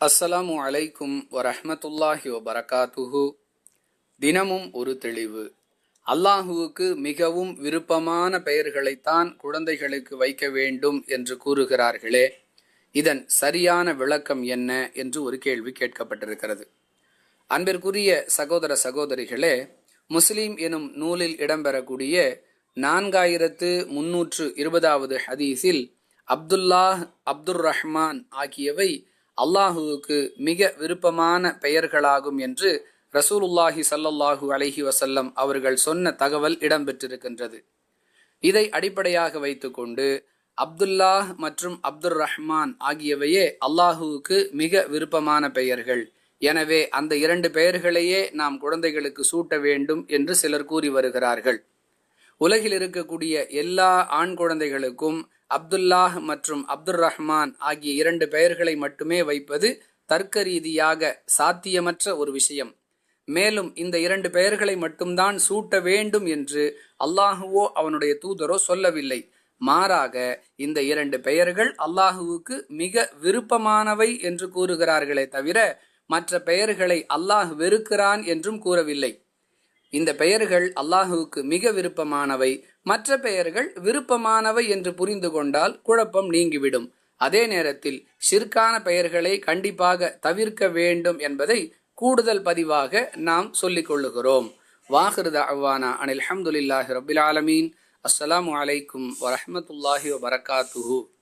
அஸ்ஸலாமு அலைக்கும் வரஹமத்துல்லாஹி வபரகாத்துஹு. தினமும் ஒரு தெளிவு. அல்லாஹுவுக்கு மிகவும் விருப்பமான பெயர்களைத்தான் குழந்தைகளுக்கு வைக்க வேண்டும் என்று கூறுகிறார்களே இதன் சரியான விளக்கம் என்ன என்று ஒரு கேள்வி கேட்கப்பட்டிருக்கிறது. அன்பிற்குரிய சகோதர சகோதரிகளே முஸ்லீம் எனும் நூலில் இடம்பெறக்கூடிய நான்காயிரத்து முன்னூற்று இருபதாவது ஹதீஸில் அப்துல்லாஹ் அப்துர் ரஹ்மான் ஆகியவை அல்லாஹுவுக்கு மிக விருப்பமான பெயர்களாகும் என்று ரசூலுல்லாஹி சல்லல்லாஹூ அலஹி வசல்லம் அவர்கள் சொன்ன தகவல் இடம்பெற்றிருக்கின்றது. இதை அடிப்படையாக வைத்துக்கொண்டு அப்துல்லாஹ் மற்றும் அப்துர் ரஹ்மான் ஆகியவையே அல்லாஹுவுக்கு மிக விருப்பமான பெயர்கள். எனவே அந்த இரண்டு பெயர்களையே நாம் குழந்தைகளுக்கு சூட்ட வேண்டும் என்று சிலர் கூறி வருகிறார்கள். உலகில் இருக்கக்கூடிய எல்லா ஆண் குழந்தைகளுக்கும் அப்துல்லாஹ் மற்றும் அப்துர் ரஹ்மான் ஆகிய இரண்டு பெயர்களை மட்டுமே வைப்பது தர்க்க ரீதியாக சாத்தியமற்ற ஒரு விஷயம். மேலும் இந்த இரண்டு பெயர்களை மட்டும்தான் சூட்ட வேண்டும் என்று அல்லாஹுவோ அவனுடைய தூதரோ சொல்லவில்லை. மாறாக இந்த இரண்டு பெயர்கள் அல்லாஹுவுக்கு மிக விருப்பமானவை என்று கூறுகிறார்களே தவிர மற்ற பெயர்களை அல்லாஹ் வெறுக்கிறான் என்றும் கூறவில்லை. இந்த பெயர்கள் அல்லாஹுவுக்கு மிக விருப்பமானவை. மற்ற பெயர்கள் விருப்பமானவை என்று புரிந்து கொண்டால் குழப்பம் நீங்கிவிடும். அதே நேரத்தில் ஷிர்கான பெயர்களை கண்டிப்பாக தவிர்க்க வேண்டும் என்பதை கூடுதல் பதிவாக நாம் சொல்லிக் கொள்ளுகிறோம். வாஹிருத அவ்வானா அனில் அஹமதுல்லாஹி ரபில் ஆலமீன். அஸ்ஸலாமு அலைக்கும் வரமத்துல்லாஹி வபரகாத்துஹூ.